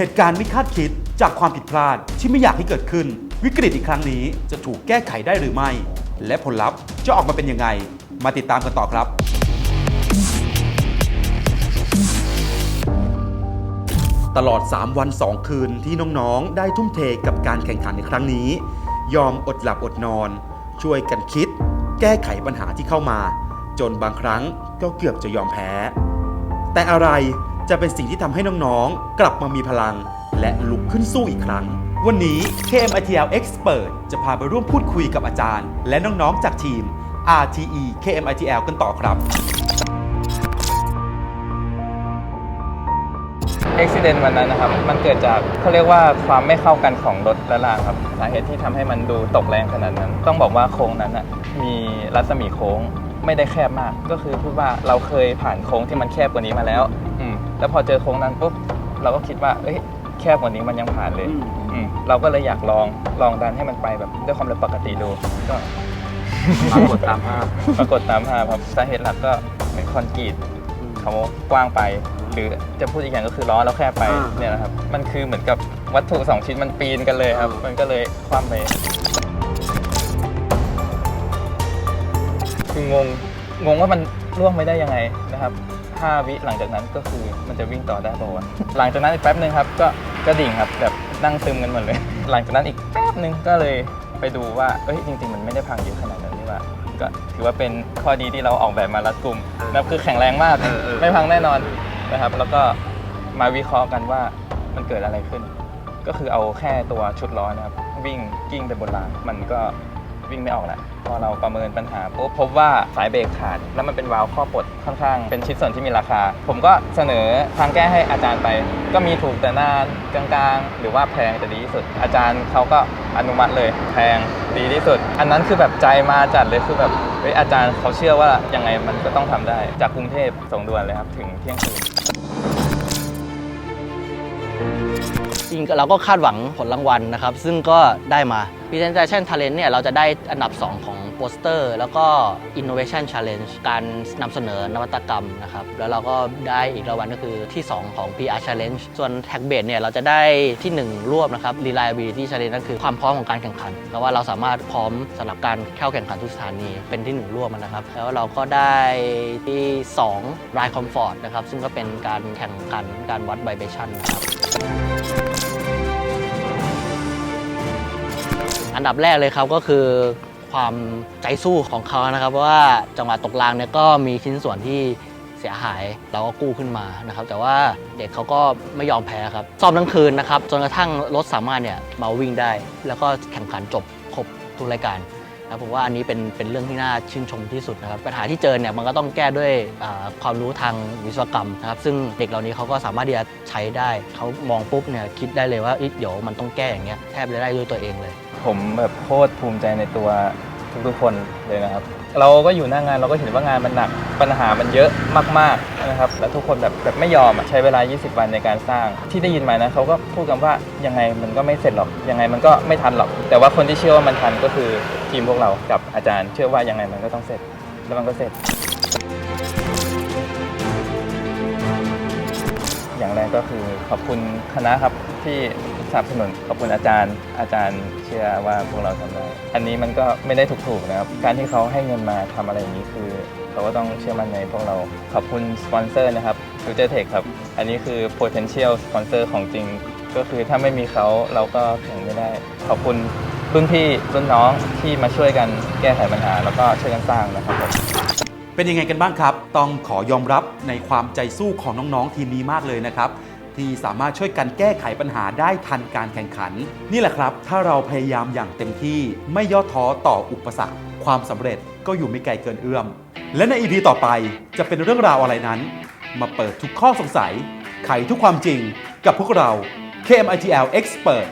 เหตุการณ์ไม่คาดคิดจากความผิดพลาดที่ไม่อยากให้เกิดขึ้น วิกฤตอีกครั้งนี้จะถูกแก้ไขได้หรือไม่ และผลลัพธ์จะออกมาเป็นยังไง มาติดตามกันต่อครับ ตลอด 3 วัน 2 คืนที่น้องๆ ได้ทุ่มเทกับการแข่งขันในครั้งนี้ ยอมอดหลับอดนอน ช่วยกันคิด แก้ไขปัญหาที่เข้ามา จนบางครั้งก็เกือบจะยอมแพ้ แต่อะไร จะเป็นสิ่งที่ทำให้น้องๆ กลับมามีพลัง และลุกขึ้นสู้อีกครั้ง วันนี้ KMITL Expert จะพาไปร่วมพูดคุยกับอาจารย์ และน้องๆ จากทีม RTE KMITL กันต่อครับ อุบิเหตุวันนั้นนะครับ มันเกิดจากเขาเรียกว่าความไม่เข้ากันของรถและรางครับ สาเหตุที่ทำให้มันดูตกแรงขนาดนั้น ต้องบอกว่าโค้งนั้นอะมีรัศมีโค้งไม่ได้แคบมาก ก็คือพูดว่าเราเคยผ่านโค้งที่มันแคบกว่านี้มาแล้วอืม แล้วพอเจอโค้งนั้นปุ๊บเราก็คิดว่าเอ้ยแคบกว่านี้มันยังผ่านเลยอืมเราก็เลยอยากลองลองดันให้มันไปแบบด้วยความเร็วปกติดูก็ ปรากฏตามภาพ ปรากฏตามภาพครับสาเหตุหลักก็เป็นคอนกรีตเขากว้างไป หรือจะพูดอีกอย่างก็คือล้อเราแคบไปอ่า เนี่ยนะครับ มันคือเหมือนกับวัตถุสองชิ้นมันปีนกันเลยครับอ่ามัมันก็เลยคว่ำไปคืองงงงว่ามันล่วงไปได้ยังไงนะครับ 5 วิหลังจากนั้นก็คือมันจะวิ่งต่อได้ป่าวะหลังจากนั้นอีกแป๊บหนึ่งครับก็ก็ดิ่งครับแบบนั่งซึมกันหมดเลย หลังจากนั้นอีกแป๊บหนึ่งก็เลยไปดูว่าเอ้ยจริง ๆ มันไม่ได้พังเยอะขนาดนั้นนี่หว่าก็ถือว่าเป็นข้อดีที่เราออกแบบมารัดกลุ่มนะครับคือแข็งแรงมากเออเออไม่พังแน่นอนนะครับ แล้วก็มาวิเคราะห์กันว่ามันเกิดอะไรขึ้น ก็คือเอาแค่ตัวชุดล้อนะครับ วิ่งกิ้งไปบนรางมันก็ วิ่งไม่ออกแหละพอเราประเมินปัญหาปุ๊บพบว่าสายเบรกขาด แล้วมันเป็นวาล์วข้อปลดค่อนข้าง เป็นชิ้นส่วนที่มีราคา ผมก็เสนอทางแก้ให้อาจารย์ไป ก็มีถูกแต่หน้ากลางๆ หรือว่าแพงจะดีที่สุด อาจารย์เขาก็อนุมัติเลยแพงดีที่สุด อันนั้นคือแบบใจมาจัดเลยคือแบบเฮ้ยอาจารย์เขาเชื่อว่ายังไงมันก็ต้องทำได้ จากกรุงเทพส่งด่วนเลยครับถึงเที่ยงคืนจริงเราก็คาดหวังผลรางวัลนะครับ ซึ่งก็ได้มา Presentation Talent เนี่ยเราจะได้อันดับ 2 ของโปสเตอร์ แล้วก็ Innovation Challenge การนำเสนอนวัตกรรมนะครับ แล้วเราก็ได้อีกรางวัลก็คือที่ 2 ของ PR Challenge ส่วน Tag b a s เนี่ยเราจะได้ที่ 1รวบนะครับ Reliability Challenge นั่นคือความพร้อมของการแข่งขันแล้วว่าเราสามารถพร้อมสำหรับการเข้าแข่งขันทุกสถานีเป็นที่ 1 ร่วมนะครับ แล้วเราก็ได้ที่ 2 Ride Comfort นะครับซึ่งก็เป็นการแข่งขันการวัด vibration นะครับ อันดับแรกเลยครับก็คือความใจสู้ของเขานะครับเพราะว่าจังหวะตกรางเนี่ยก็มีชิ้นส่วนที่เสียหายเราก็กู้ขึ้นมานะครับ แต่ว่าเด็กเขาก็ไม่ยอมแพ้ครับซ้อมทั้งคืนนะครับจนกระทั่งรถสามารถเนี่ยมาวิ่งได้ แล้วก็แข่งขันจบครบทุกรายการนะผมว่าอันนี้เป็นเป็นเรื่องที่น่าชื่นชมที่สุดนะครับ ปัญหาที่เจอเนี่ยมันก็ต้องแก้ด้วยความรู้ทางวิศวกรรมนะครับซึ่งเด็กเหล่านี้เขาก็สามารถที่จะใช้ได้เขามองปุ๊บเนี่ยคิดได้เลยว่าอ๊ะเดี๋ยวมันต้องแก้อย่างเงี้ยแทบจะได้ด้วยตัวเองเลย ผมแบบโคตรภูมิใจในตัวทุกๆคนเลยนะครับ เราก็อยู่หน้างานเราก็เห็นว่างานมันหนักปัญหามันเยอะมากๆนะครับ แล้วทุกคนแบบแบบไม่ยอมอะใช้เวลา 20 วันในการสร้าง ที่ได้ยินมานะเขาก็พูดกันว่ายังไงมันก็ไม่เสร็จหรอกยังไงมันก็ไม่ทันหรอก แต่ว่าคนที่เชื่อว่ามันทันก็คือทีมพวกเรากับอาจารย์ เชื่อว่ายังไงมันก็ต้องเสร็จแล้วมันก็เสร็จ อย่างแรกก็คือขอบคุณคณะครับที่ สนับสนุนขอบคุณอาจารย์ อาจารย์เชื่อว่าพวกเราทำได้ อันนี้มันก็ไม่ได้ถูกๆนะครับ การที่เขาให้เงินมาทำอะไรอย่างนี้คือเขาก็ต้องเชื่อมั่นในพวกเรา ขอบคุณสปอนเซอร์นะครับ Future Tech ครับ อันนี้คือ potential sponsor ของจริง ก็คือถ้าไม่มีเขาเราก็แข่งไม่ได้ ขอบคุณรุ่นพี่รุ่นน้องที่มาช่วยกันแก้ไขปัญหา แล้วก็ช่วยกันสร้างนะครับผม เป็นยังไงกันบ้างครับ ต้องขอยอมรับในความใจสู้ของน้องๆทีมนี้มากเลยนะครับ ที่สามารถช่วยกันแก้ไขปัญหาได้ทันการแข่งขัน นี่แหละครับ ถ้าเราพยายามอย่างเต็มที่ไม่ย่อท้อต่ออุปสรรค ความสำเร็จก็อยู่ไม่ไกลเกินเอื้อม และในอีพีต่อไปจะเป็นเรื่องราวอะไรนั้น มาเปิดทุกข้อสงสัย ไขทุกความจริงกับพวกเรา KMITL Expert